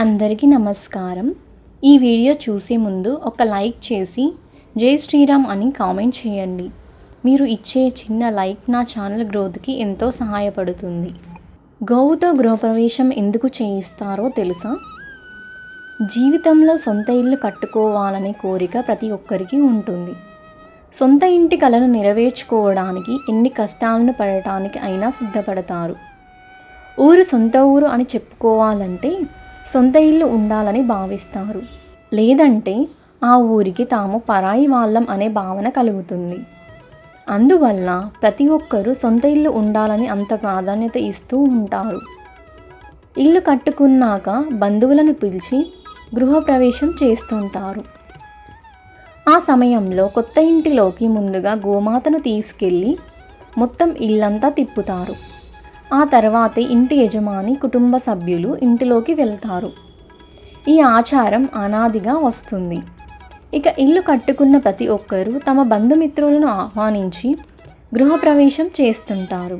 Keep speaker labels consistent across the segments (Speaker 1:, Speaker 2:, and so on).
Speaker 1: అందరికీ నమస్కారం. ఈ వీడియో చూసే ముందు ఒక లైక్ చేసి జై శ్రీరామ్ అని కామెంట్ చేయండి. మీరు ఇచ్చే చిన్న లైక్ నా ఛానల్ గ్రోత్కి ఎంతో సహాయపడుతుంది. గోవుతో గృహప్రవేశం ఎందుకు చేయిస్తారో తెలుసా? జీవితంలో సొంత ఇల్లు కట్టుకోవాలనే కోరిక ప్రతి ఒక్కరికి ఉంటుంది. సొంత ఇంటి కలను నెరవేర్చుకోవడానికి ఎన్ని కష్టాలను పడటానికి అయినా సిద్ధపడతారు. ఊరు సొంత ఊరు అని చెప్పుకోవాలంటే సొంత ఇల్లు ఉండాలని భావిస్తారు. లేదంటే ఆ ఊరికి తాము పరాయి వాళ్ళం అనే భావన కలుగుతుంది. అందువల్ల ప్రతి ఒక్కరూ సొంత ఇల్లు ఉండాలని అంత ప్రాధాన్యత ఇస్తూ ఉంటారు. ఇల్లు కట్టుకున్నాక బంధువులను పిలిచి గృహప్రవేశం చేస్తుంటారు. ఆ సమయంలో కొత్త ఇంటిలోకి ముందుగా గోమాతను తీసుకెళ్ళి మొత్తం ఇల్లంతా తిప్పుతారు. ఆ తర్వాతే ఇంటి యజమాని కుటుంబ సభ్యులు ఇంటిలోకి వెళ్తారు. ఈ ఆచారం అనాదిగా వస్తుంది. ఇక ఇల్లు కట్టుకున్న ప్రతి ఒక్కరూ తమ బంధుమిత్రులను ఆహ్వానించి గృహప్రవేశం చేస్తుంటారు.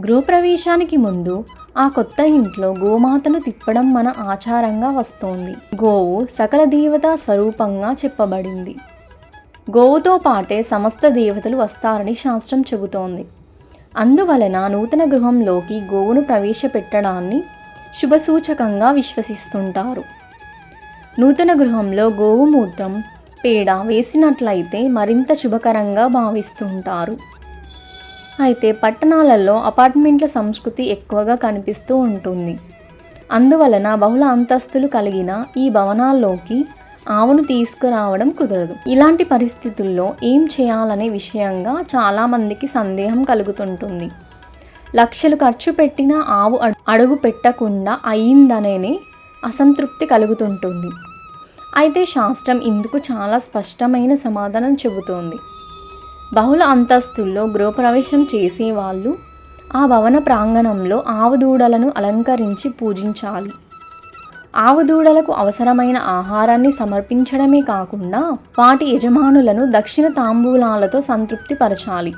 Speaker 1: గృహప్రవేశానికి ముందు ఆ కొత్త ఇంట్లో గోమాతను తిప్పడం మన ఆచారంగా వస్తోంది. గోవు సకల దేవతా స్వరూపంగా చెప్పబడింది. గోవుతో పాటే సమస్త దేవతలు వస్తారని శాస్త్రం చెబుతోంది. అందువలన నూతన గృహంలోకి గోవును ప్రవేశపెట్టడాన్ని శుభసూచకంగా విశ్వసిస్తుంటారు. నూతన గృహంలో గోవు మూత్రం పేడ వేసినట్లయితే మరింత శుభకరంగా భావిస్తుంటారు. అయితే పట్టణాలలో అపార్ట్మెంట్ల సంస్కృతి ఎక్కువగా కనిపిస్తూ ఉంటుంది. అందువలన బహుళ అంతస్తులు కలిగిన ఈ భవనాల్లోకి ఆవును తీసుకురావడం కుదరదు. ఇలాంటి పరిస్థితుల్లో ఏం చేయాలనే విషయంగా చాలామందికి సందేహం కలుగుతుంటుంది. లక్షలు ఖర్చు పెట్టిన ఆవు అడుగు పెట్టకుండా అయిందనే అసంతృప్తి కలుగుతుంటుంది. అయితే శాస్త్రం ఇందుకు చాలా స్పష్టమైన సమాధానం చెబుతోంది. బహుళ అంతస్తుల్లో గృహప్రవేశం చేసే వాళ్ళు ఆ భవన ప్రాంగణంలో ఆవు దూడలను అలంకరించి పూజించాలి. ఆవు దూడలకు అవసరమైన ఆహారాన్ని సమర్పించడమే కాకుండా వాటి యజమానులను దక్షిణ తాంబూలాలతో సంతృప్తిపరచాలి.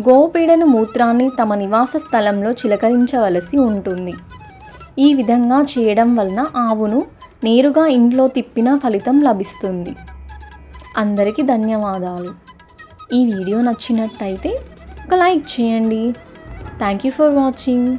Speaker 1: గోపీడను మూత్రాన్ని తమ నివాస స్థలంలో చిలకరించవలసి ఉంటుంది. ఈ విధంగా చేయడం వలన ఆవును నేరుగా ఇంట్లో తిప్పిన ఫలితం లభిస్తుంది. అందరికీ ధన్యవాదాలు. ఈ వీడియో నచ్చినట్టయితే ఒక లైక్ చేయండి. Thank you for watching